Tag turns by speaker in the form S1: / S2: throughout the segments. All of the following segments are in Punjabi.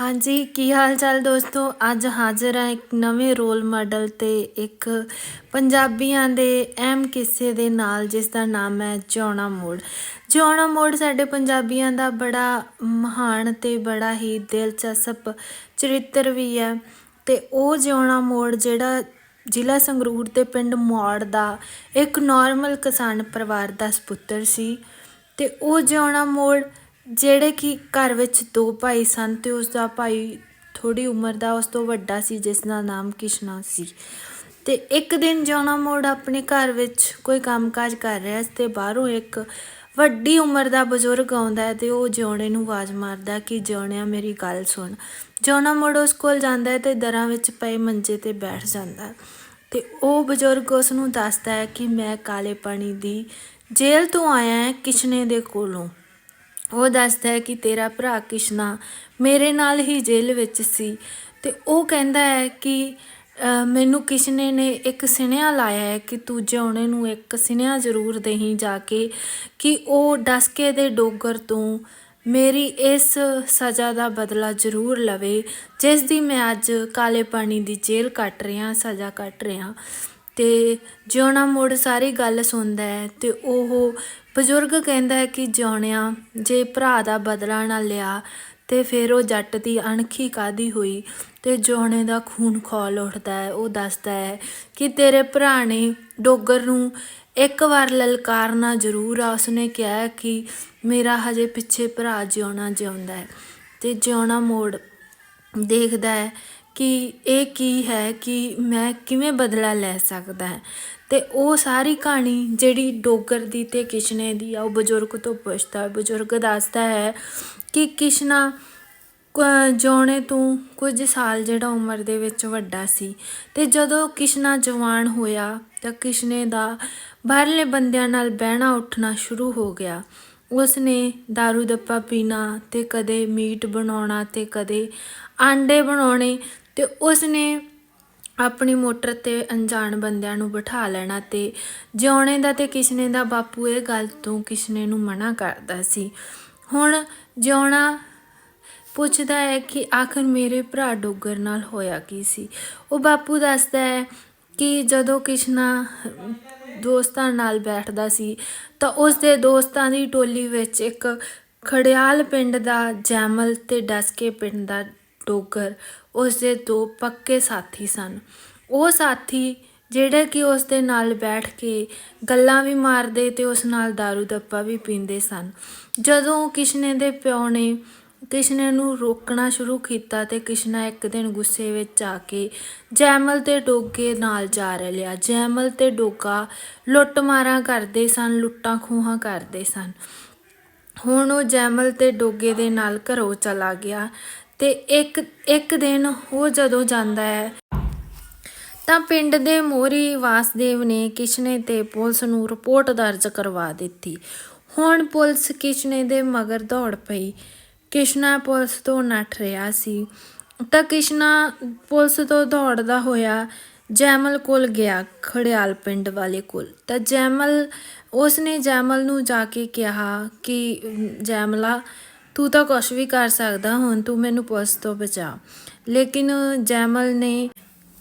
S1: ਹਾਂਜੀ, ਕੀ ਹਾਲ ਚਾਲ ਦੋਸਤੋ? ਅੱਜ ਹਾਜ਼ਰ ਹਾਂ ਇੱਕ ਨਵੇਂ ਰੋਲ ਮਾਡਲ ਤੇ ਇੱਕ ਪੰਜਾਬੀਆਂ ਦੇ ਅਹਿਮ ਕਿੱਸੇ ਦੇ ਨਾਲ, ਜਿਸ ਦਾ ਨਾਮ ਹੈ ਜਿਉਣਾ ਮੋੜ। ਜਿਉਣਾ ਮੋੜ ਸਾਡੇ ਪੰਜਾਬੀਆਂ ਦਾ ਬੜਾ ਮਹਾਨ ਤੇ ਬੜਾ ਹੀ ਦਿਲਚਸਪ ਚਰਿੱਤਰ ਵੀ ਹੈ। ਤੇ ਉਹ ਜਿਉਣਾ ਮੋੜ ਜਿਹੜਾ ਜ਼ਿਲ੍ਹਾ ਸੰਗਰੂਰ ਦੇ ਪਿੰਡ ਮੌੜ ਦਾ ਇੱਕ ਨਾਰਮਲ ਕਿਸਾਨ ਪਰਿਵਾਰ ਦਾ ਸੁਪੁੱਤਰ ਸੀ। ਤੇ ਉਹ ਜਿਉਣਾ ਮੋੜ ਜਿਹੜੇ ਕਿ ਘਰ ਵਿੱਚ ਦੋ ਭਾਈ ਸਨ ਤੇ ਉਸ ਦਾ ਭਾਈ ਥੋੜੀ ਉਮਰ ਦਾ, ਉਸ ਤੋਂ ਵੱਡਾ ਸੀ, ਜਿਸ ਦਾ ਨਾਮ ਕਿਸ਼ਨਾ ਸੀ। ਤੇ ਇੱਕ ਦਿਨ ਜਿਉਣਾ ਮੋੜ ਆਪਣੇ ਘਰ ਵਿੱਚ ਕੋਈ ਕੰਮਕਾਜ ਕਰ ਰਿਹਾ ਸੀ ਤੇ ਬਾਹਰੋਂ ਇੱਕ ਵੱਡੀ ਉਮਰ ਦਾ ਬਜ਼ੁਰਗ ਆਉਂਦਾ ਹੈ ਤੇ ਉਹ ਜਿਉਣੇ ਨੂੰ ਆਵਾਜ਼ ਮਾਰਦਾ ਕਿ ਜਿਉਣਿਆ ਮੇਰੀ ਗੱਲ ਸੁਣ। ਜਿਉਣਾ ਮੋੜ ਉਸ ਕੋਲ ਜਾਂਦਾ ਹੈ ਤੇ ਦਰਾਂ ਵਿੱਚ ਪਏ ਮੰਜੇ ਤੇ ਬੈਠ ਜਾਂਦਾ ਹੈ ਤੇ ਉਹ ਬਜ਼ੁਰਗ ਉਸ ਨੂੰ ਦੱਸਦਾ ਹੈ ਕਿ, ਮੈਂ ਕਾਲੇ ਪਾਣੀ ਦੀ ਜੇਲ੍ਹ ਤੋਂ ਆਇਆ ਹਾਂ ਕਿਸ਼ਨੇ ਦੇ ਕੋਲੋਂ। ਉਹ ਦੱਸਦਾ ਹੈ ਕਿ ਤੇਰਾ ਭਰਾ ਕਿਸ਼ਨਾ ਮੇਰੇ ਨਾਲ ਹੀ ਜੇਲ੍ਹ ਵਿੱਚ ਸੀ ਤੇ ਉਹ ਕਹਿੰਦਾ ਹੈ ਕਿ ਮੈਨੂੰ ਕਿਸ਼ਨੇ ਨੇ ਇੱਕ ਸਿਨੇਹਾ ਲਾਇਆ ਹੈ ਕਿ ਤੂੰ ਜਿਉਣੇ ਨੂੰ ਇੱਕ ਸਿਨੇਹਾ ਜ਼ਰੂਰ ਦੇਹੀਂ ਜਾ ਕੇ, ਕਿ ਉਹ ਡਸਕੇ ਦੇ ਡੋਗਰ ਤੋਂ ਮੇਰੀ ਇਸ ਸਜ਼ਾ ਦਾ ਬਦਲਾ ਜ਼ਰੂਰ ਲਵੇ, ਜਿਸ ਦੀ ਮੈਂ ਅੱਜ ਕਾਲੇ ਪਾਣੀ ਦੀ ਜੇਲ੍ਹ ਕੱਟ ਰਿਹਾ, ਸਜ਼ਾ ਕੱਟ ਰਿਹਾ। ਅਤੇ ਜਿਉਣਾ ਮੋੜ ਸਾਰੀ ਗੱਲ ਸੁਣਦਾ ਹੈ ਅਤੇ ਉਹ ਬਜ਼ੁਰਗ ਕਹਿੰਦਾ ਹੈ ਕਿ ਜਿਉਣਿਆ ਜੇ ਭਰਾ ਦਾ ਬਦਲਾ ਨਾ ਲਿਆ ਤੇ ਫਿਰ ਉਹ ਜੱਟ ਦੀ ਅਣਖੀ ਕਾਹਦੀ ਹੋਈ ਅਤੇ ਜਿਉਣੇ ਦਾ ਖੂਨ ਖੋਲ ਉੱਠਦਾ ਹੈ, ਉਹ ਦੱਸਦਾ ਹੈ ਕਿ ਤੇਰੇ ਭਰਾ ਨੇ ਡੋਗਰ ਨੂੰ ਇੱਕ ਵਾਰ ਲਲਕਾਰਨਾ ਜ਼ਰੂਰ ਆ, ਉਸਨੇ ਕਿਹਾ ਕਿ ਮੇਰਾ ਹਜੇ ਪਿੱਛੇ ਭਰਾ ਜਿਉਣਾ ਜਿਉਂਦਾ ਹੈ ਅਤੇ ਜਿਉਣਾ ਮੋੜ ਦੇਖਦਾ ਹੈ ਕਿ ਇਹ ਕੀ ਹੈ ਕਿ ਮੈਂ ਕਿਵੇਂ ਬਦਲਾ ਲੈ ਸਕਦਾ ਹੈ। ਤੇ ਉਹ ਸਾਰੀ ਕਹਾਣੀ ਜਿਹੜੀ ਡੋਗਰ ਦੀ ਤੇ ਕਿਸ਼ਨੇ ਦੀ ਆ, ਉਹ ਬਜ਼ੁਰਗ ਤੋਂ ਪੁੱਛਦਾ, ਬਜ਼ੁਰਗ ਦੱਸਦਾ ਹੈ ਕਿ ਕਿਸ਼ਨਾ ਕ- ਤੋਂ ਕੁਝ ਸਾਲ ਜਿਹੜਾ ਉਮਰ ਦੇ ਵਿੱਚ ਵੱਡਾ ਸੀ। ਤੇ ਜਦੋਂ ਕਿਸ਼ਨਾ ਜਵਾਨ ਹੋਇਆ, ਤਾਂ ਕਿਸ਼ਨੇ ਦਾ ਬਾਹਰਲੇ ਬੰਦਿਆਂ ਨਾਲ ਬਹਿਣਾ ਉੱਠਣਾ ਸ਼ੁਰੂ ਹੋ ਗਿਆ। ਉਸ ਨੇ दारू ਦੱਪਾ ਪੀਣਾ ਤੇ ਕਦੇ ਮੀਟ ਬਣਾਉਣਾ ਤੇ ਕਦੇ ਆਂਡੇ ਬਣਾਉਣੇ ਤੇ ਉਸ ਨੇ ਆਪਣੀ ਮੋਟਰ ਤੇ ਅਣਜਾਣ ਬੰਦਿਆਂ ਨੂੰ ਬਿਠਾ ਲੈਣਾ ਤੇ ਜਿਉਣੇ ਦਾ ਤੇ ਕਿਸ਼ਨੇ ਦਾ ਬਾਪੂ ਇਹ ਗੱਲ ਤੋਂ ਕਿਸ਼ਨੇ ਨੂੰ ਮਨਾ ਕਰਦਾ ਸੀ। ਹੁਣ ਜਿਉਣਾ ਪੁੱਛਦਾ ਹੈ ਕਿ ਆਖਰ ਮੇਰੇ ਭਰਾ ਡੋਗਰ ਨਾਲ ਹੋਇਆ ਕੀ ਸੀ? ਉਹ ਬਾਪੂ ਦੱਸਦਾ ਹੈ ਕਿ ਜਦੋਂ ਕਿਸ਼ਨਾ ਦੋਸਤਾਂ ਨਾਲ ਬੈਠਦਾ ਸੀ ਤਾਂ ਉਸ ਦੇ ਦੋਸਤਾਂ ਦੀ ਟੋਲੀ ਵਿੱਚ ਇੱਕ ਖੜਿਆਲ ਪਿੰਡ ਦਾ ਜੈਮਲ ਤੇ ਡਸਕੇ ਪਿੰਡ ਦਾ ਡੋਗਰ ਉਸ ਦੇ ਦੋ ਪੱਕੇ ਸਾਥੀ ਸਨ। ਉਹ ਸਾਥੀ ਜਿਹੜੇ ਕਿ ਉਸ ਦੇ ਨਾਲ ਬੈਠ ਕੇ ਗੱਲਾਂ ਵੀ ਮਾਰਦੇ ਤੇ ਉਸ ਨਾਲ दारू ਦੱਪਾ ਵੀ ਪੀਂਦੇ ਸਨ। ਜਦੋਂ ਕਿਸ਼ਨੇ ਦੇ ਪਿਓ ਨੇ ਕਿਸ਼ਨੇ ਨੂੰ ਰੋਕਣਾ ਸ਼ੁਰੂ ਕੀਤਾ ਤੇ ਕਿਸ਼ਨਾ ਇੱਕ ਦਿਨ ਗੁੱਸੇ ਵਿੱਚ ਆ ਕੇ ਜੈਮਲ ਤੇ ਡੋਗੇ ਨਾਲ ਜਾ ਲਿਆ ਜੈਮਲ ਤੇ ਡੋਗਾ ਲੁੱਟਮਾਰਾਂ ਕਰਦੇ ਸਨ, ਲੁੱਟਾਂ ਖੂਹਾਂ ਕਰਦੇ ਸਨ। ਹੁਣ ਉਹ ਜੈਮਲ ਤੇ ਡੋਗੇ ਦੇ ਨਾਲ ਘਰੋਂ ਚਲਾ ਗਿਆ। ਤੇ ਇੱਕ ਇੱਕ ਦਿਨ ਉਹ ਜਦੋਂ ਜਾਂਦਾ ਹੈ, ਤਾਂ ਪਿੰਡ ਦੇ ਮੋਰੀ ਵਾਸਦੇਵ ਨੇ ਕਿਸ਼ਨੇ ਤੇ ਪੁਲਿਸ ਨੂੰ ਰਿਪੋਰਟ ਦਰਜ ਕਰਵਾ ਦਿੱਤੀ। ਹੁਣ ਪੁਲਿਸ ਕਿਸ਼ਨੇ ਦੇ ਮਗਰ ਦੌੜ ਪਈ। ਕਿਸ਼ਨਾ ਪੁਲਿਸ ਤੋਂ ਨੱਠ ਰਿਹਾ ਸੀ। ਤਾਂ ਕਿਸ਼ਨਾ ਪੁਲਿਸ ਤੋਂ ਦੌੜਦਾ ਹੋਇਆ ਜੈਮਲ ਕੋਲ ਗਿਆ, ਖੜਿਆਲ ਪਿੰਡ ਵਾਲੇ ਕੋਲ। ਤਾਂ ਜੈਮਲ, ਉਸਨੇ ਜੈਮਲ ਨੂੰ ਜਾ ਕੇ ਕਿਹਾ ਕਿ, ਜੈਮਲਾ ਤੂੰ ਤਾਂ ਕੁਝ ਵੀ ਕਰ ਸਕਦਾ ਹੁਣ, ਤੂੰ ਮੈਨੂੰ ਪੁਲਿਸ ਤੋਂ ਬਚਾ। ਲੇਕਿਨ ਜੈਮਲ ਨੇ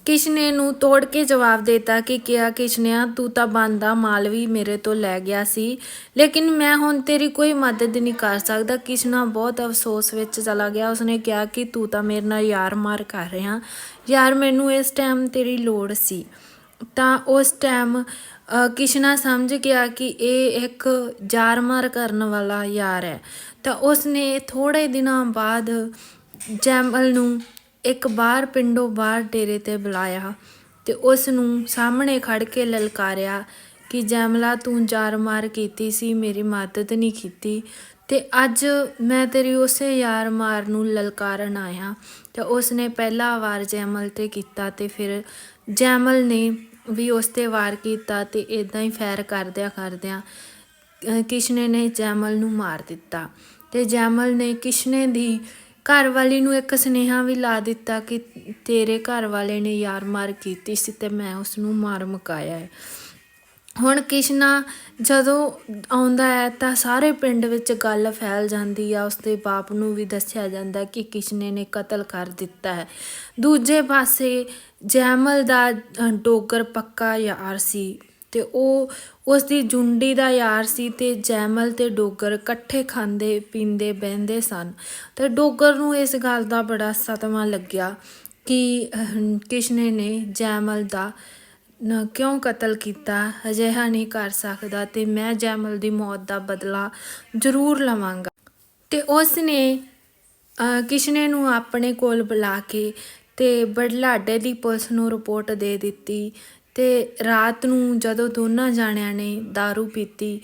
S1: ਕਿਸ਼ਨੇ ਨੂੰ ਤੋੜ ਕੇ ਜਵਾਬ ਦਿੱਤਾ ਕਿ ਕਿਹਾ, ਕਿਸ਼ਨਿਆ, ਤੂੰ ਤਾਂ ਬੰਦਾ ਮਾਲ ਵੀ ਮੇਰੇ ਤੋਂ ਲੈ ਗਿਆ ਸੀ। ਲੇਕਿਨ ਮੈਂ ਹੁਣ ਤੇਰੀ ਕੋਈ ਮਦਦ ਨਹੀਂ ਕਰ ਸਕਦਾ। ਕਿਸ਼ਨਾ ਬਹੁਤ ਅਫਸੋਸ ਵਿੱਚ ਚਲਾ ਗਿਆ। ਉਸਨੇ ਕਿਹਾ ਕਿ ਤੂੰ ਤਾਂ ਮੇਰੇ ਨਾਲ ਯਾਰ ਮਾਰ ਕਰ ਰਿਹਾ। ਯਾਰ, ਮੈਨੂੰ ਇਸ ਟਾਈਮ ਤੇਰੀ ਲੋੜ ਸੀ। ਤਾਂ ਉਸ ਟਾਈਮ ਕਿਸ਼ਨਾ ਸਮਝ ਗਿਆ ਕਿ ਇਹ ਇੱਕ ਯਾਰ ਮਾਰ ਕਰਨ ਵਾਲਾ ਯਾਰ ਹੈ। ਤਾਂ ਉਸਨੇ ਥੋੜੇ ਦਿਨਾਂ ਬਾਅਦ ਜੈਮਲ ਨੂੰ ਇੱਕ ਬਾਹਰ ਪਿੰਡੋਂ ਬਾਹਰ ਡੇਰੇ ਤੇ ਬੁਲਾਇਆ ਤੇ ਉਸ ਨੂੰ ਸਾਹਮਣੇ ਖੜ ਕੇ ਲਲਕਾਰਿਆ ਕਿ ਜੈਮਲਾ, ਤੂੰ ਜਾਰ ਮਾਰ ਕੀਤੀ ਸੀ, ਮੇਰੀ ਮਦਦ ਨਹੀਂ ਕੀਤੀ ਤੇ ਅੱਜ ਮੈਂ ਤੇਰੀ ਉਸੇ ਯਾਰ ਮਾਰ ਨੂੰ ਲਲਕਾਰਨ ਆਇਆ। ਤੇ ਉਸ ਨੇ ਪਹਿਲਾ ਵਾਰ ਜੈਮਲ ਤੇ ਕੀਤਾ ਤੇ ਫਿਰ ਜੈਮਲ ਨੇ ਵੀ ਉਸ ਤੇ ਵਾਰ ਕੀਤਾ ਤੇ ਇਦਾਂ ਹੀ ਫੈਰ ਕਰਦਿਆਂ ਕਰਦਿਆਂ ਅਹ ਕਿਸ਼ਨੇ ਨੇ ਜੈਮਲ ਨੂੰ ਮਾਰ ਦਿੱਤਾ। ਤੇ ਜੈਮਲ ਨੇ ਕਿਸ਼ਨੇ ਦੀ ਘਰ ਵਾਲੀ ਨੂੰ ਇੱਕ ਸੁਨੇਹਾ ਵੀ ਲਾ ਦਿੱਤਾ ਕਿ ਤੇਰੇ ਘਰ ਵਾਲੇ ਨੇ ਯਾਰ ਮਾਰ ਕੀਤੀ ਸੀ ਤੇ ਮੈਂ ਉਸ ਨੂੰ ਮਾਰ ਮੁਕਾਇਆ ਹੈ। ਹੁਣ ਕਿਸ਼ਨਾ ਜਦੋਂ ਆਉਂਦਾ ਹੈ ਤਾਂ ਸਾਰੇ ਪਿੰਡ ਵਿੱਚ ਗੱਲ ਫੈਲ ਜਾਂਦੀ ਆ। ਉਸਦੇ ਬਾਪ ਨੂੰ ਵੀ ਦੱਸਿਆ ਜਾਂਦਾ ਕਿ ਕਿਸ਼ਨੇ ਨੇ ਕਤਲ ਕਰ ਦਿੱਤਾ ਹੈ। ਦੂਜੇ ਪਾਸੇ ਜੈਮਲ ਦਾ ਡੋਗਰ ਪੱਕਾ ਯਾਰ ਸੀ। ਤੇ ਉਹ ਉਸ ਦੀ ਜੁੰਡੀ ਦਾ ਯਾਰ ਸੀ ਤੇ ਜੈਮਲ ਤੇ ਡੋਗਰ ਇਕੱਠੇ ਖਾਂਦੇ, ਪੀਂਦੇ, ਬਹਿੰਦੇ ਸਨ। ਤੇ ਡੋਗਰ ਨੂੰ ਇਸ ਗੱਲ ਦਾ ਬੜਾ ਸਤਮਾ ਲੱਗਿਆ ਕਿ ਕਿਸ਼ਨੇ ਨੇ ਜੈਮਲ ਦਾ ਨਾ ਕਿਉਂ ਕਤਲ ਕੀਤਾ? ਅਜਿਹਾ ਨਹੀਂ ਕਰ ਸਕਦਾ ਤੇ ਮੈਂ ਜੈਮਲ ਦੀ ਮੌਤ ਦਾ ਬਦਲਾ ਜ਼ਰੂਰ ਲਵਾਂਗਾ। ਤੇ ਉਸ ਨੇ ਕਿਸ਼ਨੇ ਨੂੰ ਆਪਣੇ ਕੋਲ ਬੁਲਾ ਕੇ ਤੇ ਬੜਲਾਡੇ ਦੀ ਪੁਲਿਸ ਨੂੰ ਰਿਪੋਰਟ ਦੇ ਦਿੱਤੀ ਤੇ ਰਾਤ ਨੂੰ ਜਦੋਂ ਦੋਨਾਂ ਜਾਣਿਆਂ ਨੇ दारू ਪੀਤੀ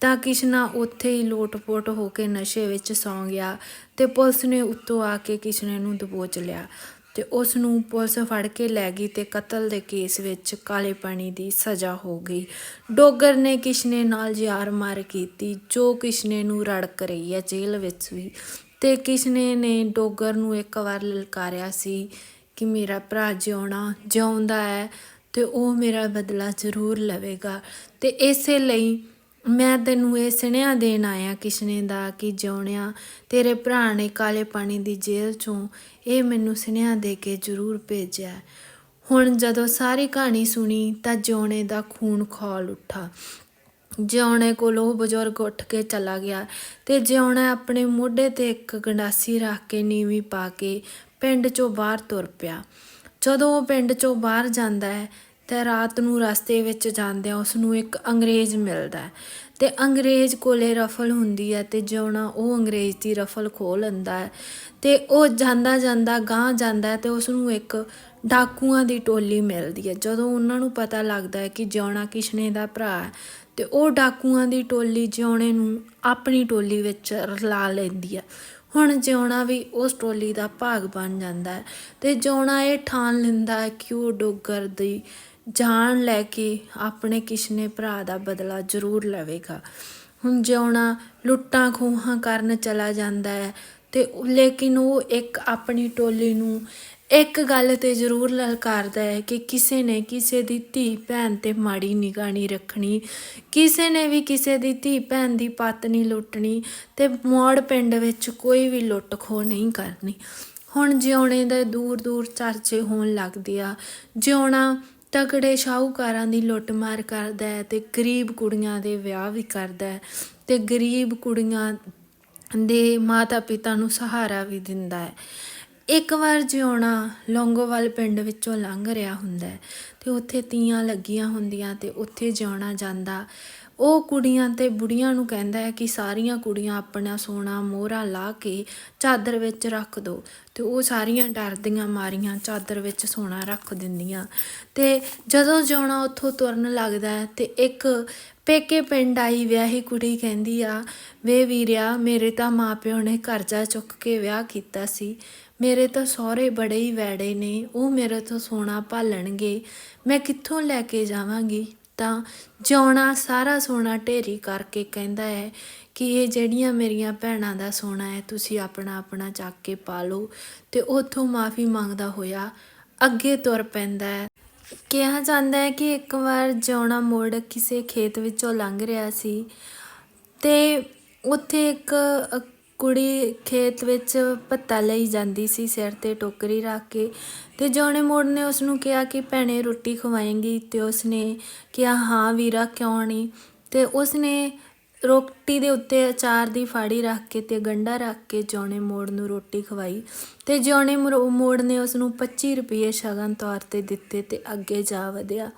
S1: ਤਾਂ ਕਿਸ਼ਨਾ ਉੱਥੇ ਹੀ ਲੋਟ-ਪੋਟ ਹੋ ਕੇ ਨਸ਼ੇ ਵਿੱਚ ਸੌਂ ਗਿਆ ਤੇ ਪੁਲਿਸ ਨੇ ਉੱਤੋਂ ਆ ਕੇ ਕਿਸ਼ਨੇ ਨੂੰ ਦਬੋਚ ਲਿਆ ਤੇ ਉਸ ਨੂੰ ਪੁਲਿਸ ਫੜ ਕੇ ਲੈ ਗਈ ਤੇ ਕਤਲ ਦੇ ਕੇਸ ਵਿੱਚ ਕਾਲੇ ਪਾਣੀ ਦੀ ਸਜ਼ਾ ਹੋ ਗਈ। ਡੋਗਰ ਨੇ ਕਿਸ਼ਨੇ ਨਾਲ ਯਾਰ ਮਾਰ ਕੀਤੀ, ਜੋ ਕਿਸ਼ਨੇ ਨੂੰ ਰੜਕ ਰਹੀ ਹੈ ਜੇਲ੍ਹ ਵਿੱਚ ਵੀ। ਤੇ ਕਿਸ਼ਨੇ ਨੇ ਡੋਗਰ ਨੂੰ ਇੱਕ ਵਾਰ ਲਲਕਾਰਿਆ ਸੀ ਕਿ, ਮੇਰਾ ਭਰਾ ਜਿਉਣਾ, ਜਿਉਂਦਾ ਹੈ ਤੇ ਉਹ ਮੇਰਾ ਬਦਲਾ ਜ਼ਰੂਰ ਲਵੇਗਾ। ਤੇ ਇਸੇ ਲਈ ਮੈਂ ਤੈਨੂੰ ਇਹ ਸੁਨੇਹਾ ਦੇਣ ਆਇਆ ਕਿਸ਼ਨੇ ਦਾ ਕਿ ਜਿਉਣਿਆ, ਤੇਰੇ ਭਰਾ ਨੇ ਕਾਲੇ ਪਾਣੀ ਦੀ ਜੇਲ੍ਹ ਚੋਂ ਇਹ ਮੈਨੂੰ ਸੁਨੇਹਾ ਦੇ ਕੇ ਜ਼ਰੂਰ ਭੇਜਿਆ। ਹੁਣ ਜਦੋਂ ਸਾਰੀ ਕਹਾਣੀ ਸੁਣੀ ਤਾਂ ਜਿਉਣੇ ਦਾ ਖੂਨ ਖੋਲ ਉੱਠਾ। ਜਿਉਣੇ ਕੋਲ ਉਹ ਬਜ਼ੁਰਗ ਉੱਠ ਕੇ ਚਲਾ ਗਿਆ ਤੇ ਜਿਉਣਾ ਆਪਣੇ ਮੋਢੇ ਤੇ ਇੱਕ ਗੰਡਾਸੀ ਰੱਖ ਕੇ ਨੀਵੀਂ ਪਾ ਕੇ ਪਿੰਡ ਚੋਂ ਬਾਹਰ ਤੁਰ ਪਿਆ। ਜਦੋਂ ਉਹ ਪਿੰਡ ਚੋਂ ਬਾਹਰ ਜਾਂਦਾ ਹੈ ਤੇ ਰਾਤ ਨੂੰ ਰਸਤੇ ਵਿੱਚ ਜਾਂਦਿਆਂ ਉਸ ਨੂੰ ਇੱਕ ਅੰਗਰੇਜ਼ ਮਿਲਦਾ ਹੈ ਤੇ ਅੰਗਰੇਜ਼ ਕੋਲੇ ਰਫਲ ਹੁੰਦੀ ਹੈ ਤੇ ਜਿਉਣਾ ਉਹ ਅੰਗਰੇਜ਼ ਦੀ ਰਫਲ ਖੋਹ ਲੈਂਦਾ ਹੈ ਤੇ ਉਹ ਜਾਂਦਾ ਜਾਂਦਾ ਗਾਂਹ ਜਾਂਦਾ ਹੈ ਤੇ ਉਸ ਨੂੰ ਇੱਕ ਡਾਕੂਆਂ ਦੀ ਟੋਲੀ ਮਿਲਦੀ ਹੈ। ਜਦੋਂ ਉਹਨਾਂ ਨੂੰ ਪਤਾ ਲੱਗਦਾ ਹੈ ਕਿ ਜਿਉਣਾ ਕਿਸ਼ਨੇ ਦਾ ਭਰਾ ਹੈ ਤੇ ਉਹ ਡਾਕੂਆਂ ਦੀ ਟੋਲੀ ਜਿਉਣੇ ਨੂੰ ਆਪਣੀ ਟੋਲੀ ਵਿੱਚ ਰਲਾ ਲੈਂਦੀ ਹੈ। ਹੁਣ ਜਿਉਣਾ ਵੀ ਉਸ ਟੋਲੀ ਦਾ ਭਾਗ ਬਣ ਜਾਂਦਾ ਹੈ ਤੇ ਜਿਉਣਾ ਇਹ ਠਾਣ ਲੈਂਦਾ ਹੈ ਕਿ ਉਹ ਡੋਗਰ ਦੀ ਜਾਨ ਲੈ ਕੇ ਆਪਣੇ ਕਿਸ਼ਨੇ ਭਰਾ ਦਾ ਬਦਲਾ ਜ਼ਰੂਰ ਲਵੇਗਾ। ਹੁਣ ਜਿਉਣਾ ਲੁੱਟਾਂ ਖੋਹਾਂ ਕਰਨ ਚਲਾ ਜਾਂਦਾ ਹੈ ਤੇ ਲੇਕਿਨ ਉਹ ਇੱਕ ਆਪਣੀ ਟੋਲੀ ਨੂੰ ਇੱਕ ਗੱਲ ਤੇ ਜ਼ਰੂਰ ਲਲਕਾਰਦਾ ਹੈ ਕਿ ਕਿਸੇ ਨੇ ਕਿਸੇ ਦੀ ਧੀ ਭੈਣ ਤੇ ਮਾੜੀ ਨਿਗਾਹ ਨਹੀਂ ਰੱਖਣੀ, ਕਿਸੇ ਨੇ ਵੀ ਕਿਸੇ ਦੀ ਧੀ ਭੈਣ ਦੀ ਪੱਤ ਨਹੀਂ ਲੁੱਟਣੀ ਤੇ ਮੋੜ ਪਿੰਡ ਵਿੱਚ ਕੋਈ ਵੀ ਲੁੱਟ ਖੋਹ ਨਹੀਂ ਕਰਨੀ। ਹੁਣ ਜਿਉਣੇ ਦੇ ਦੂਰ ਦੂਰ ਚਰਚੇ ਹੋਣ ਲੱਗਦੇ ਆ, ਜਿਉਣਾ ਤਕੜੇ ਸ਼ਾਹੂਕਾਰਾਂ ਦੀ ਲੁੱਟਮਾਰ ਕਰਦਾ ਹੈ ਤੇ ਗਰੀਬ ਕੁੜੀਆਂ ਦੇ ਵਿਆਹ ਵੀ ਕਰਦਾ ਹੈ ਤੇ ਗਰੀਬ ਕੁੜੀਆਂ ਦੇ ਮਾਤਾ ਪਿਤਾ ਨੂੰ ਸਹਾਰਾ ਵੀ ਦਿੰਦਾ ਹੈ। ਇੱਕ ਵਾਰ ਜਿਉਣਾ ਲੌਂਗੋਵਾਲ ਪਿੰਡ ਵਿੱਚੋਂ ਲੰਘ ਰਿਹਾ ਹੁੰਦਾ ਹੈ ਤੇ ਉੱਥੇ ਤੀਆਂ ਲੱਗੀਆਂ ਹੁੰਦੀਆਂ ਤੇ ਉੱਥੇ ਜਿਉਣਾ ਜਾਂਦਾ। ਉਹ ਕੁੜੀਆਂ ਤੇ ਬੁੜੀਆਂ ਨੂੰ ਕਹਿੰਦਾ ਹੈ ਕਿ ਸਾਰੀਆਂ ਕੁੜੀਆਂ ਆਪਣਾ ਸੋਨਾ ਮੋਹਰਾ ਲਾ ਕੇ ਚਾਦਰ ਵਿੱਚ ਰੱਖ ਦੋ ਤੇ ਉਹ ਸਾਰੀਆਂ ਡਰਦੀਆਂ ਮਾਰੀਆਂ, ਚਾਦਰ ਵਿੱਚ ਸੋਨਾ ਰੱਖ ਦਿੰਦੀਆਂ। ਤੇ ਜਦੋਂ ਜਿਉਣਾ ਉੱਥੋਂ ਤੁਰਨ ਲੱਗਦਾ ਹੈ ਤੇ ਇੱਕ ਪੇਕੇ ਪਿੰਡ ਆਈ ਵਿਆਹੀ ਕੁੜੀ ਕਹਿੰਦੀ ਆ, ਵੇ ਵੀਰਿਆ, ਮੇਰੇ ਤਾਂ ਮਾਪਿਓ ਨੇ ਕਰਜ਼ਾ ਚੁੱਕ ਕੇ ਵਿਆਹ ਕੀਤਾ ਸੀ। ਮੇਰੇ ਤਾਂ ਸਹੁਰੇ ਬੜੇ ਹੀ ਵੈੜੇ ਨੇ, ਉਹ ਮੇਰੇ ਤੋਂ ਸੋਨਾ ਭਾਲਣਗੇ, ਮੈਂ ਕਿੱਥੋਂ ਲੈ ਕੇ ਜਾਵਾਂਗੀ? ਤਾਂ ਜਿਉਣਾ ਸਾਰਾ ਸੋਨਾ ਢੇਰੀ ਕਰਕੇ ਕਹਿੰਦਾ ਹੈ ਕਿ ਇਹ ਜਿਹੜੀਆਂ ਮੇਰੀਆਂ ਭੈਣਾਂ ਦਾ ਸੋਨਾ ਹੈ, ਤੁਸੀਂ ਆਪਣਾ ਆਪਣਾ ਚੱਕ ਕੇ ਪਾ ਲਓ ਤੇ ਉੱਥੋਂ ਮਾਫੀ ਮੰਗਦਾ ਹੋਇਆ ਅੱਗੇ ਤੁਰ ਪੈਂਦਾ ਹੈ। ਕਿਹਾ ਜਾਂਦਾ ਹੈ ਕਿ ਇੱਕ ਵਾਰ ਜਿਉਣਾ ਮੋੜ ਕਿਸੇ ਖੇਤ ਵਿੱਚੋਂ ਲੰਘ ਰਿਹਾ ਸੀ ਤੇ ਉੱਥੇ ਇੱਕ ਕੁੜੀ ਖੇਤ ਵਿੱਚ ਭੱਤਾ ਲਈ ਜਾਂਦੀ ਸੀ, ਸਿਰ ਤੇ ਟੋਕਰੀ ਰੱਖ ਕੇ। ਤੇ ਜੋਨੇ ਮੋੜ ਨੇ ਉਸ ਨੂੰ ਕਿਹਾ ਕਿ ਭੈਣੇ, ਰੋਟੀ ਖਵਾਏਂਗੀ ਤੇ ਉਸਨੇ ਕਿਹਾ, ਹਾਂ ਵੀਰਾ, ਕਿਉਂ ਨਹੀਂ? ਤੇ ਉਸਨੇ ਰੋਟੀ ਦੇ ਉੱਤੇ ਅਚਾਰ ਦੀ ਫਾੜੀ ਰੱਖ ਕੇ ਤੇ ਗੰਢਾ ਰੱਖ ਕੇ ਜੋਨੇ ਮੋੜ ਨੂੰ ਰੋਟੀ ਖਵਾਈ। ਤੇ ਜੋਨੇ ਮਰੋ- ਮੋੜ ਨੇ ਉਸ ਨੂੰ 25 ਰੁਪਏ ਸ਼ਗਨ ਤੌਰ ਤੇ ਦਿੱਤੇ ਤੇ ਅੱਗੇ ਜਾ ਵਧਿਆ।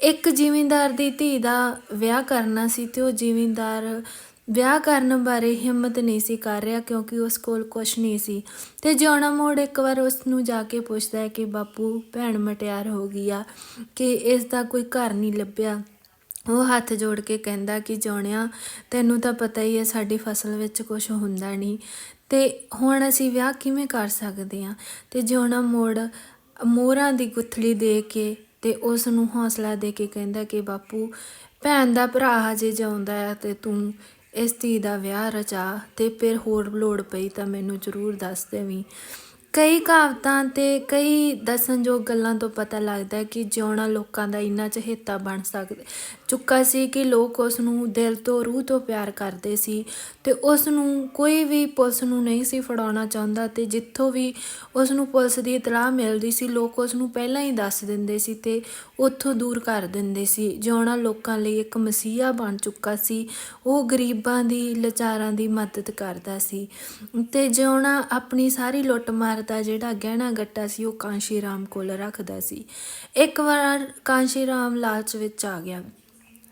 S1: ਇੱਕ ਜ਼ਿਮੀਂਦਾਰ ਦੀ ਧੀ ਦਾ ਵਿਆਹ ਕਰਨਾ ਸੀ ਤੇ ਉਹ ਜ਼ਿਮੀਂਦਾਰ ਵਿਆਹ ਕਰਨ ਬਾਰੇ ਹਿੰਮਤ ਨਹੀਂ ਸੀ ਕਰ ਰਿਹਾ ਕਿਉਂਕਿ ਉਸ ਕੋਲ ਕੁਝ ਨਹੀਂ ਸੀ। ਤੇ ਜਿਉਣਾ ਮੋੜ ਇੱਕ ਵਾਰ ਉਸ ਨੂੰ ਜਾ ਕੇ ਪੁੱਛਦਾ ਹੈ ਕਿ ਬਾਪੂ, ਭੈਣ ਮਟਿਆਰ ਹੋ ਗਈ ਆ ਕਿ ਇਸ ਦਾ ਕੋਈ ਘਰ ਨਹੀਂ ਲੱਭਿਆ। ਉਹ ਹੱਥ ਜੋੜ ਕੇ ਕਹਿੰਦਾ ਕਿ ਜੋਣਿਆ, ਤੈਨੂੰ ਤਾਂ ਪਤਾ ਹੀ ਹੈ ਸਾਡੀ ਫਸਲ ਵਿੱਚ ਕੁਝ ਹੁੰਦਾ ਨਹੀਂ। ਤੇ ਹੁਣ ਅਸੀਂ ਵਿਆਹ ਕਿਵੇਂ ਕਰ ਸਕਦੇ ਹਾਂ? ਤੇ ਜਿਉਣਾ ਮੋੜ ਮੋਹਰਾਂ ਦੀ ਗੁੱਥੜੀ ਦੇ ਕੇ ਤੇ ਉਸ ਨੂੰ ਹੌਸਲਾ ਦੇ ਕੇ ਕਹਿੰਦਾ ਕਿ ਬਾਪੂ, ਭੈਣ ਦਾ ਭਰਾ ਹਜੇ ਜਿਉਂਦਾ ਹੈ ਤੇ ਤੂੰ ਇਸ ਧੀ ਦਾ ਵਿਆਹ ਰਚਾ ਅਤੇ ਫਿਰ ਹੋਰ ਲੋੜ ਪਈ ਤਾਂ ਮੈਨੂੰ ਜ਼ਰੂਰ ਦੱਸ ਦੇਵੀਂ। ਕਈ ਕਹਾਵਤਾਂ ਤੇ ਕਈ ਦੱਸਣਯੋਗ ਗੱਲਾਂ ਤੋਂ ਪਤਾ ਲੱਗਦਾ ਹੈ ਕਿ ਜਿਉਣਾ ਲੋਕਾਂ ਦਾ ਇੰਨਾ ਚਹੇਤਾ ਬਣ ਸਕਦਾ ਚੁੱਕਾ ਸੀ ਕਿ ਲੋਕ ਉਸ ਨੂੰ ਦਿਲ ਤੋਂ, ਰੂਹ ਤੋਂ ਪਿਆਰ ਕਰਦੇ ਸੀ ਤੇ ਉਸ ਨੂੰ ਕੋਈ ਵੀ ਪੁਲਿਸ ਨੂੰ ਨਹੀਂ ਸੀ ਫੜਾਉਣਾ ਚਾਹੁੰਦਾ ਤੇ ਜਿੱਥੋਂ ਵੀ ਉਸ ਨੂੰ ਪੁਲਿਸ ਦੀ ਇਤਲਾਹ ਮਿਲਦੀ ਸੀ, ਲੋਕ ਉਸ ਨੂੰ ਪਹਿਲਾਂ ਹੀ ਦੱਸ ਦਿੰਦੇ ਸੀ ਤੇ ਉੱਥੋਂ ਦੂਰ ਕਰ ਦਿੰਦੇ ਸੀ। ਜਿਉਣਾ ਲੋਕਾਂ ਲਈ ਇੱਕ ਮਸੀਹਾ ਬਣ ਚੁੱਕਾ ਸੀ, ਉਹ ਗਰੀਬਾਂ ਦੀ, ਲਾਚਾਰਾਂ ਦੀ ਮਦਦ ਕਰਦਾ ਸੀ ਤੇ ਜਿਉਣਾ ਆਪਣੀ ਸਾਰੀ ਲੁੱਟ ਮਾਰ ਦਾ ਜਿਹੜਾ ਗਹਿਣਾ ਗੱਟਾ ਸੀ, ਉਹ ਕਾਂਸ਼ੀ ਰਾਮ ਕੋਲ ਰੱਖਦਾ ਸੀ। ਇੱਕ ਵਾਰ ਕਾਂਸ਼ੀ ਰਾਮ ਲਾਲਚ ਵਿੱਚ ਆ ਗਿਆ।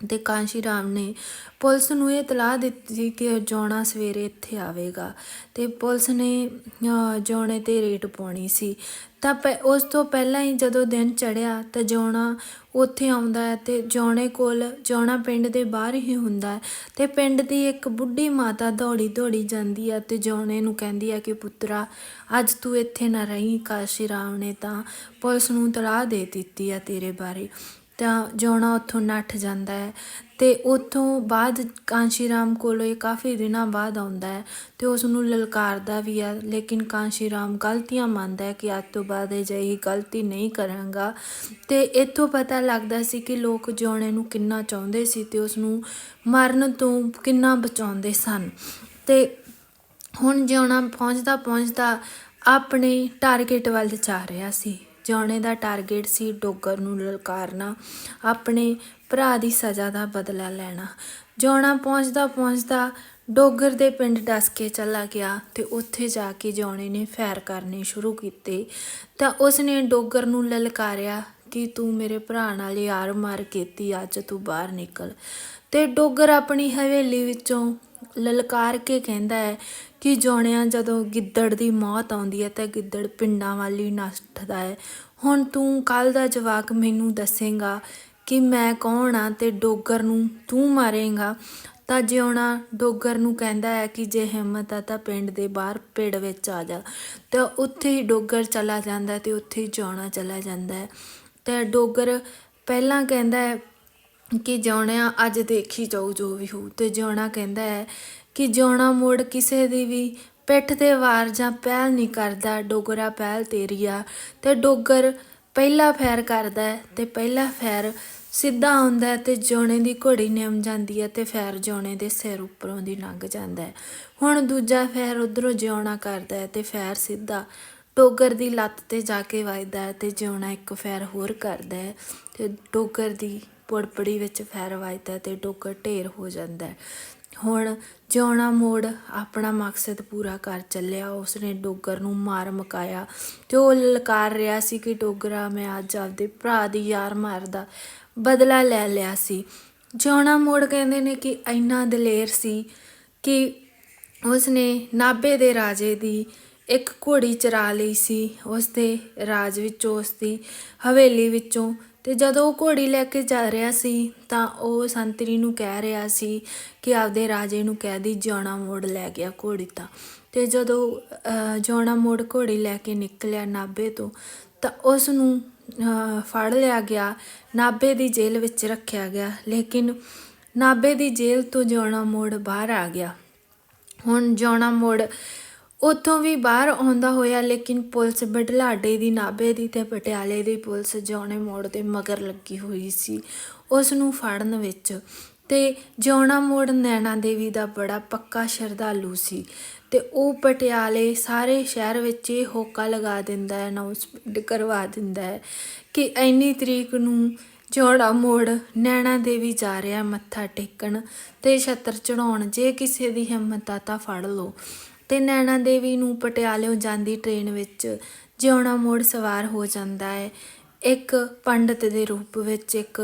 S1: ਤੇ ਕਾਂਸ਼ੀ ਰਾਮ ਨੇ ਪੁਲਿਸ ਨੂੰ ਇਹ ਇਤਲਾਹ ਦਿੱਤੀ ਕਿ ਜੌਣਾ ਸਵੇਰੇ ਇੱਥੇ ਆਵੇਗਾ ਤੇ ਪੁਲਿਸ ਨੇ ਅਹ, ਜੌਣੇ ਤੇ ਰੇਟ ਪਾਉਣੀ ਸੀ। ਤਾਂ ਪਹਿ- ਉਸ ਤੋਂ ਪਹਿਲਾਂ ਹੀ ਜਦੋਂ ਦਿਨ ਚੜਿਆ ਤਾਂ ਜੌਣਾ ਉੱਥੇ ਆਉਂਦਾ ਹੈ ਤੇ ਜੌਣੇ ਕੋਲ ਜੌਣਾ ਪਿੰਡ ਦੇ ਬਾਹਰ ਹੀ ਹੁੰਦਾ ਹੈ ਤੇ ਪਿੰਡ ਦੀ ਇੱਕ ਬੁੱਢੀ ਮਾਤਾ ਦੌੜੀ ਦੌੜੀ ਜਾਂਦੀ ਹੈ ਤੇ ਜੌਣੇ ਨੂੰ ਕਹਿੰਦੀ ਹੈ ਕਿ ਪੁੱਤਰਾ ਅੱਜ ਤੂੰ ਇੱਥੇ ਨਾ ਰਹੀਂ ਕਾਸ਼ੀ ਰਾਮ ਨੇ ਤਾਂ ਪੁਲਿਸ ਨੂੰ ਤਲਾਹ ਦੇ ਦਿੱਤੀ ਹੈ ਤੇਰੇ ਬਾਰੇ। ਤਾਂ ਜਿਉਣਾ ਉੱਥੋਂ ਨੱਠ ਜਾਂਦਾ ਹੈ ਤੇ ਉੱਥੋਂ ਬਾਅਦ ਕਾਂਸ਼ੀ ਰਾਮ ਕੋਲੋਂ ਇਹ ਕਾਫੀ ਦਿਨਾਂ ਬਾਅਦ ਆਉਂਦਾ ਹੈ ਤੇ ਉਸ ਨੂੰ ਲਲਕਾਰਦਾ ਵੀ ਹੈ ਲੇਕਿਨ ਕਾਂਸ਼ੀ ਰਾਮ ਗਲਤੀਆਂ ਮੰਨਦਾ ਹੈ ਕਿ ਅੱਜ ਤੋਂ ਬਾਅਦ ਅਜਿਹੀ ਗਲਤੀ ਨਹੀਂ ਕਰਾਂਗਾ। ਤੇ ਇੱਥੋਂ ਪਤਾ ਲੱਗਦਾ ਸੀ ਕਿ ਲੋਕ ਜਿਉਣੇ ਨੂੰ ਕਿੰਨਾ ਚਾਹੁੰਦੇ ਸੀ ਤੇ ਉਸ ਨੂੰ ਮਰਨ ਤੋਂ ਕਿੰਨਾ ਬਚਾਉਂਦੇ ਸਨ। ਤੇ ਹੁਣ ਜਿਉਣਾ ਪਹੁੰਚਦਾ ਪਹੁੰਚਦਾ ਆਪਣੇ ਟਾਰਗੇਟ ਵੱਲ ਜਾ ਰਿਹਾ ਸੀ। ਜਿਉਣੇ ਦਾ ਟਾਰਗੇਟ ਸੀ ਡੋਗਰ ਨੂੰ ਲਲਕਾਰਨਾ, ਆਪਣੇ ਭਰਾ ਦੀ ਸਜ਼ਾ ਦਾ ਬਦਲਾ ਲੈਣਾ। ਜਿਉਣਾ ਪਹੁੰਚਦਾ ਪਹੁੰਚਦਾ ਡੋਗਰ ਦੇ ਪਿੰਡ ਡਸ ਕੇ ਚਲਾ ਗਿਆ ਤੇ ਉੱਥੇ ਜਾ ਕੇ ਜਿਉਣੇ ਨੇ ਫੈਰ ਕਰਨੇ ਸ਼ੁਰੂ ਕੀਤੇ। ਤਾਂ ਉਸ ਨੇ ਡੋਗਰ ਨੂੰ ਲਲਕਾਰਿਆ ਕਿ ਤੂੰ ਮੇਰੇ ਭਰਾ ਨਾਲ ਯਾਰ ਮਾਰ ਕੀਤੀ ਅੱਜ ਤੂੰ ਬਾਹਰ ਨਿਕਲ। ਤੇ ਡੋਗਰ ਆਪਣੀ ਹਵੇਲੀ ਵਿੱਚੋਂ ਲਲਕਾਰ ਕੇ ਕਹਿੰਦਾ ਹੈ ਕਿ ਜੋਣਿਆਂ ਜਦੋਂ ਗਿੱਦੜ ਦੀ ਮੌਤ ਆਉਂਦੀ ਹੈ ਤਾਂ ਗਿੱਦੜ ਪਿੰਡਾਂ ਵਾਲੀ ਨੱਠਦਾ ਹੈ। ਹੁਣ ਤੂੰ ਕੱਲ ਦਾ ਜਵਾਕ ਮੈਨੂੰ ਦੱਸੇਗਾ ਕਿ ਮੈਂ ਕੌਣ ਆ ਤੇ ਡੋਗਰ ਨੂੰ ਤੂੰ ਮਾਰੇਗਾ। ਤਾਂ ਜਿਉਣਾ ਡੋਗਰ ਨੂੰ ਕਹਿੰਦਾ ਹੈ ਕਿ ਜੇ ਹਿੰਮਤ ਆ ਤਾਂ ਪਿੰਡ ਦੇ ਬਾਹਰ ਪੇੜ ਵਿੱਚ ਆ ਜਾ। ਤਾਂ ਉੱਥੇ ਹੀ ਡੋਗਰ ਚਲਾ ਜਾਂਦਾ ਤੇ ਉੱਥੇ ਹੀ ਜਿਉਣਾ ਚਲਾ ਜਾਂਦਾ ਹੈ। ਤੇ ਡੋਗਰ ਪਹਿਲਾਂ ਕਹਿੰਦਾ ਹੈ ਕਿ ਜਿਉਣਿਆ ਅੱਜ ਦੇਖੀ ਜਾਊ ਜੋ ਵੀ ਹੋਊ। ਤੇ ਜਿਉਣਾ ਕਹਿੰਦਾ ਹੈ ਕਿ ਜਿਉਣਾ ਮੋੜ ਕਿਸੇ ਦੀ ਵੀ ਪਿੱਠ ਤੇ ਵਾਰ ਜਾਂ ਪਹਿਲ ਨਹੀਂ ਕਰਦਾ, ਡੋਗਰਾ ਪਹਿਲ ਤੇਰੀਆ ਆ। ਤੇ ਡੋਗਰ ਪਹਿਲਾ ਫੈਰ ਕਰਦਾ ਹੈ ਤੇ ਪਹਿਲਾ ਫੈਰ ਸਿੱਧਾ ਆਉਂਦਾ ਹੈ ਤੇ ਜਿਉਣੇ ਦੀ ਘੋੜੀ ਨਿਮ ਜਾਂਦੀ ਹੈ ਤੇ ਫੈਰ ਜਿਉਣੇ ਦੇ ਸਿਰ ਉੱਪਰੋਂ ਦੀ ਲੰਘ ਜਾਂਦਾ ਹੈ। ਹੁਣ ਦੂਜਾ ਫੈਰ ਉਧਰੋਂ ਜਿਉਣਾ ਕਰਦਾ ਹੈ ਤੇ ਫੈਰ ਸਿੱਧਾ ਡੋਗਰ ਦੀ ਲੱਤ ਤੇ ਜਾ ਕੇ ਵੱਜਦਾ ਹੈ ਤੇ ਜਿਉਣਾ ਇੱਕ ਫੈਰ ਹੋਰ ਕਰਦਾ ਹੈ ਤੇ ਡੋਗਰ ਦੀ ਪੁੜਪੜੀ ਵਿੱਚ ਫੈਰ ਵੱਜਦਾ ਹੈ ਤੇ ਡੋਗਰ ਢੇਰ ਹੋ ਜਾਂਦਾ ਹੈ। ਹੁਣ ਜਿਉਣਾ ਮੋੜ ਆਪਣਾ ਮਕਸਦ ਪੂਰਾ ਕਰ ਚੱਲਿਆ। ਉਸਨੇ ਡੋਗਰ ਨੂੰ ਮਾਰ ਮਕਾਇਆ ਤੇ ਉਹ ਲਲਕਾਰ ਰਿਹਾ ਸੀ ਕਿ, ਡੋਗਰਾ, ਮੈਂ ਅੱਜ ਆਪਦੇ ਭਰਾ ਦੀ ਯਾਰ ਮਾਰਦਾ ਬਦਲਾ ਲੈ ਲਿਆ ਸੀ। ਜਿਉਣਾ ਮੋੜ ਕਹਿੰਦੇ ਨੇ ਕਿ ਇੰਨਾ ਦਲੇਰ ਸੀ ਕਿ ਉਸਨੇ ਨਾਭੇ ਦੇ ਰਾਜੇ ਦੀ ਇੱਕ ਘੋੜੀ ਚਰਾ ਲਈ ਸੀ। ਉਸ ਦੇ ਰਾਜ ਵਿੱਚੋਂ ਉਸ ਦੀ ਹਵੇਲੀ ਵਿੱਚੋਂ ਤੇ ਜਦੋਂ ਉਹ ਘੋੜੀ ਲੈ ਕੇ ਜਾ ਰਿਹਾ ਸੀ ਤਾਂ ਉਹ ਸੰਤਰੀ ਨੂੰ ਕਹਿ ਰਿਹਾ ਸੀ ਕਿ ਆਪਦੇ ਰਾਜੇ ਨੂੰ ਕਹਿ ਦੀ ਜਿਉਣਾ ਮੋੜ ਲੈ ਗਿਆ ਘੋੜੀ ਤਾਂ। ਤੇ ਜਦੋਂ ਅਹ, ਜਿਉਣਾ ਮੋੜ ਘੋੜੀ ਲੈ ਕੇ ਨਿਕਲਿਆ ਨਾਭੇ ਤੋਂ ਤਾਂ ਉਸ ਨੂੰ ਫੜ ਲਿਆ ਗਿਆ। ਨਾਭੇ ਦੀ ਜੇਲ੍ਹ ਵਿੱਚ ਰੱਖਿਆ ਗਿਆ ਲੇਕਿਨ ਨਾਭੇ ਦੀ ਜੇਲ੍ਹ ਤੋਂ ਜਿਉਣਾ ਮੋੜ ਬਾਹਰ ਆ ਗਿਆ। ਹੁਣ ਜਿਉਣਾ ਮੋੜ ਉੱਥੋਂ ਵੀ ਬਾਹਰ ਆਉਂਦਾ ਹੋਇਆ, ਲੇਕਿਨ ਪੁਲਿਸ ਬਡਲਾਡੇ ਦੀ ਨਾਭੇ ਦੀ ਤੇ ਪਟਿਆਲੇ ਦੀ ਪੁਲਿਸ ਜਿਉਣੇ ਮੋੜ ਦੇ ਮਗਰ ਲੱਗੀ ਹੋਈ ਸੀ ਉਸ ਨੂੰ ਫੜਨ ਵਿੱਚ। ਤੇ ਜਿਉਣਾ ਮੋੜ ਨੈਣਾ ਦੇਵੀ ਦਾ ਬੜਾ ਪੱਕਾ ਸ਼ਰਧਾਲੂ ਸੀ ਤੇ ਉਹ ਪਟਿਆਲੇ ਸਾਰੇ ਸ਼ਹਿਰ ਵਿੱਚ ਇਹ ਹੋਕਾ ਲਗਾ ਦਿੰਦਾ ਹੈ ਅਨਾਉਂਸਮੈਂਟ ਕਰਵਾ ਦਿੰਦਾ ਹੈ ਕਿ ਇੰਨੀ ਤਰੀਕ ਨੂੰ ਜੋੜਾ ਮੋੜ ਨੈਣਾ ਦੇਵੀ ਜਾ ਰਿਹਾ ਮੱਥਾ ਟੇਕਣ ਤੇ ਛਤਰ ਚੜਾਉਣ ਜੇ ਕਿਸੇ ਦੀ ਹਿੰਮਤ ਆ ਤਾਂ ਫੜ ਲਓ। ਤੇ ਨੈਣਾ ਦੇਵੀ ਨੂੰ ਪਟਿਆਲਿਓਂ ਜਾਂਦੀ ਟ੍ਰੇਨ ਵਿੱਚ ਜਿਉਣਾ ਮੋੜ ਸਵਾਰ ਹੋ ਜਾਂਦਾ ਹੈ। ਇੱਕ ਪੰਡਤ ਦੇ ਰੂਪ ਵਿੱਚ, ਇੱਕ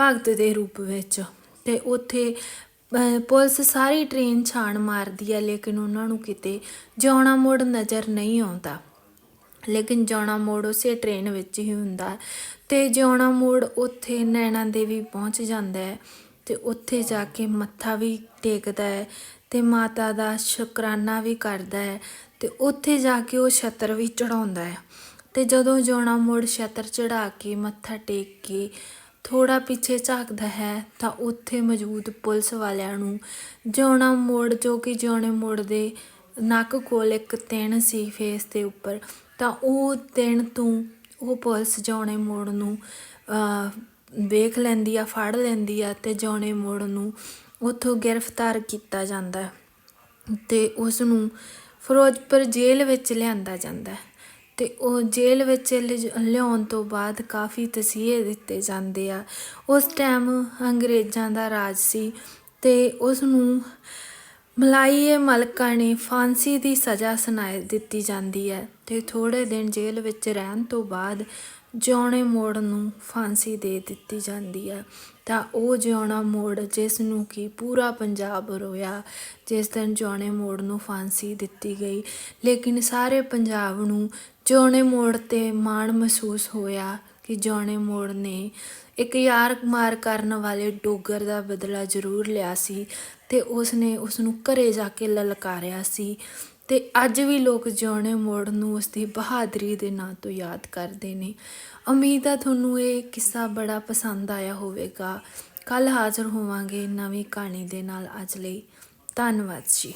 S1: ਭਗਤ ਦੇ ਰੂਪ ਵਿੱਚ। ਤੇ ਉੱਥੇ ਪੁਲਿਸ ਸਾਰੀ ਟ੍ਰੇਨ ਛਾਣ ਮਾਰਦੀ ਹੈ, ਲੇਕਿਨ ਉਹਨਾਂ ਨੂੰ ਕਿਤੇ ਜਿਉਣਾ ਮੋੜ ਨਜ਼ਰ ਨਹੀਂ ਆਉਂਦਾ। ਲੇਕਿਨ ਜਿਉਣਾ ਮੋੜ ਉਸੇ ਟ੍ਰੇਨ ਵਿੱਚ ਹੀ ਹੁੰਦਾ ਹੈ ਤੇ ਜਿਉਣਾ ਮੋੜ ਉੱਥੇ ਨੈਣਾ ਦੇਵੀ ਪਹੁੰਚ ਜਾਂਦਾ ਹੈ ਤੇ ਉੱਥੇ ਜਾ ਕੇ ਮੱਥਾ ਵੀ ਟੇਕਦਾ ਹੈ। ਤੇ ਮਾਤਾ ਦਾ ਸ਼ੁਕਰਾਨਾ ਵੀ ਕਰਦਾ ਹੈ ਤੇ ਉੱਥੇ ਜਾ ਕੇ ਉਹ ਛਤਰ ਵੀ ਚੜਾਉਂਦਾ ਹੈ। ਤੇ ਜਦੋਂ ਜਿਉਣਾ ਮੋੜ ਛਤਰ ਚੜਾ ਕੇ ਮੱਥਾ ਟੇਕ ਕੇ ਥੋੜਾ ਪਿੱਛੇ ਝਾਕਦਾ ਹੈ ਤਾਂ ਉੱਥੇ ਮੌਜੂਦ ਪੁਲਿਸ ਵਾਲਿਆਂ ਨੂੰ ਜਿਉਣਾ ਮੋੜ ਜੋ ਕਿ ਜਿਉਣੇ ਮੋੜ ਦੇ ਨੱਕ ਕੋਲ ਇੱਕ ਤਿੰਨ ਸੀ ਫੇਸ ਦੇ ਉੱਪਰ, ਤਾਂ ਉਹ ਤਿੰਨ ਤੋਂ ਉਹ ਪੁਲਿਸ ਜੌਣੇ ਮੋੜ ਨੂੰ ਵੇਖ ਲੈਂਦੀ ਆ, ਫੜ ਲੈਂਦੀ ਆ ਤੇ ਜੌਣੇ ਮੋੜ ਨੂੰ ਉੱਥੋਂ ਗ੍ਰਿਫਤਾਰ ਕੀਤਾ ਜਾਂਦਾ ਹੈ ਤੇ ਉਸ ਨੂੰ ਫਿਰੋਜ਼ਪੁਰ ਜੇਲ੍ਹ ਵਿੱਚ ਲਿਆਂਦਾ ਜਾਂਦਾ ਹੈ ਤੇ ਉਹ ਜੇਲ੍ਹ ਵਿੱਚ ਲਿਜ- ਲਿਆਉਣ ਤੋਂ ਬਾਅਦ ਕਾਫੀ ਤਸੀਹੇ ਦਿੱਤੇ ਜਾਂਦੇ ਆ। ਉਸ ਟਾਈਮ ਅੰਗਰੇਜ਼ਾਂ ਦਾ ਰਾਜ ਸੀ ਤੇ ਉਸ ਨੂੰ ਮਲਾਈਏ ਮਲਕਾ ਨੇ ਫਾਂਸੀ ਦੀ ਸਜ਼ਾ ਸੁਣਾਈ ਦਿੱਤੀ ਜਾਂਦੀ ਹੈ ਤੇ ਥੋੜੇ ਦਿਨ ਜੇਲ੍ਹ ਵਿੱਚ ਰਹਿਣ ਤੋਂ ਬਾਅਦ ਜਿਉਣੇ ਮੋੜ ਨੂੰ ਫਾਂਸੀ ਦੇ ਦਿੱਤੀ ਜਾਂਦੀ ਹੈ। ਤਾਂ ਉਹ ਜਿਉਣਾ ਮੋੜ ਜਿਸ ਨੂੰ ਕਿ ਪੂਰਾ ਪੰਜਾਬ ਰੋਇਆ, ਜਿਸ ਦਿਨ ਜਿਉਣੇ ਮੋੜ ਨੂੰ ਫਾਂਸੀ ਦਿੱਤੀ ਗਈ। ਲੇਕਿਨ ਸਾਰੇ ਪੰਜਾਬ ਨੂੰ ਜਿਉਣੇ ਮੋੜ ਤੇ ਮਾਣ ਮਹਿਸੂਸ ਹੋਇਆ ਕਿ ਜਿਉਣੇ ਮੋੜ ਨੇ ਇੱਕ ਯਾਰ ਮਾਰ ਕਰਨ ਵਾਲੇ ਡੋਗਰ ਦਾ ਬਦਲਾ ਜ਼ਰੂਰ ਲਿਆ ਸੀ ਤੇ ਉਸ ਨੇ ਉਸ ਨੂੰ ਘਰੇ ਜਾ ਕੇ ਲਲਕਾਰਿਆ ਸੀ। ਤੇ ਅੱਜ ਵੀ ਲੋਕ ਜਿਉਣੇ ਮੋੜ ਨੂੰ ਉਸ ਦੀ ਬਹਾਦਰੀ ਦੇ ਨਾਂ ਤੋਂ ਯਾਦ ਕਰਦੇ ਨੇ। ਉਮੀਦ ਆ ਤੁਹਾਨੂੰ ਇਹ ਕਿੱਸਾ ਬੜਾ ਪਸੰਦ ਆਇਆ ਹੋਵੇਗਾ। ਕੱਲ ਹਾਜ਼ਰ ਹੋਵਾਂਗੇ ਨਵੀਂ ਕਹਾਣੀ ਦੇ ਨਾਲ ਅੱਜ ਲਈ। ਧੰਨਵਾਦ ਜੀ।